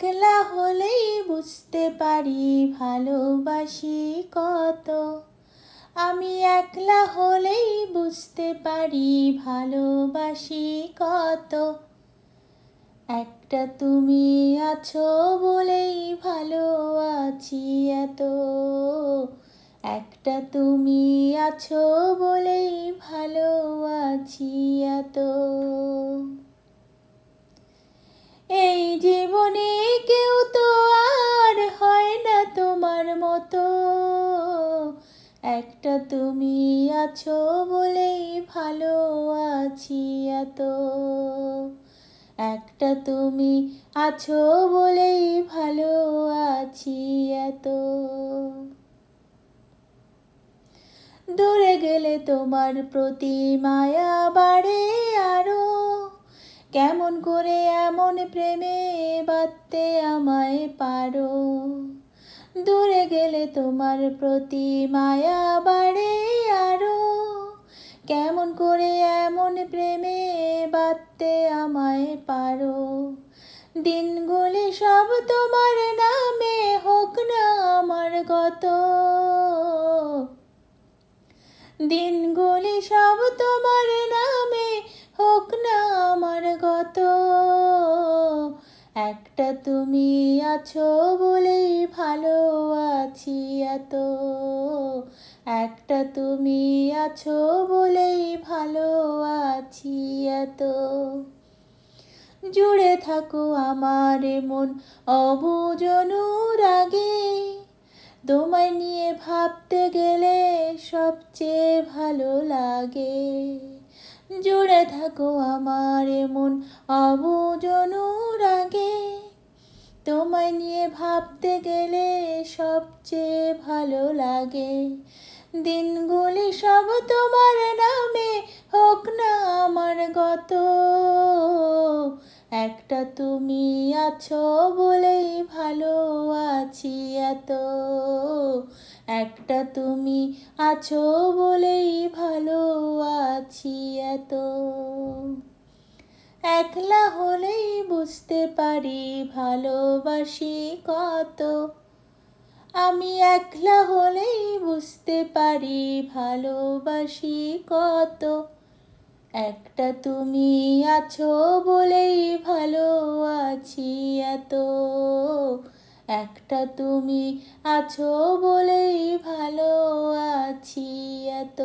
একলা হলেই বুঝতে পারি ভালোবাসি কত। আমি একলা হলেই বুঝতে পারি ভালোবাসি কত। একটা তুমি আছো বলেই ভালো আছি এত। একটা তুমি আছো বলেই ভালো আছি এত। একটা তুমি আছো বলেই ভালো আছি এত। একটা তুমি আছো বলেই ভালো আছি এত। দূরে গেলে তোমার প্রতি মায়া বাড়ে আরও। কেমন করে এমন প্রেমে বাঁধতে আমায় পারো। দূরে গেলে তোমার প্রতি মায়া বাড়ে আরও। কেমন করে এমন প্রেমে বাঁধতে আমায় পারো? দিনগুলি সব তোমার নামে হোক না আমার গত। দিনগুলি সব তোমার নামে হোক না আমার গত। একটা তুমি আছো বলেই ভালো। এত, একটা তুমি আছো বলেই ভালো আছি এত। জুড়ে থাকো আমার মন অবুজনুর আগে, তোমায় নিয়ে ভাবতে গেলে সবচেয়ে ভালো লাগে। জুড়ে থাকো আমার মন অবুজনুর আগে তোমায় নিয়ে ভাবতে গেলে সবচেয়ে ভালো লাগে। দিনগুলি সব তোমার নামে হোক না আমার গত। একটা তুমি আছো বলেই ভালো আছি এত। একটা তুমি আছো বলেই ভালো আছি এত। একলা হলেই বুঝতে পারি ভালোবাসি কত। আমি একলা হলেই বুঝতে পারি ভালোবাসি কত। একটা তুমি আছো বলেই ভালো আছি এত। একটা তুমি আছো বলেই ভালো আছি এত।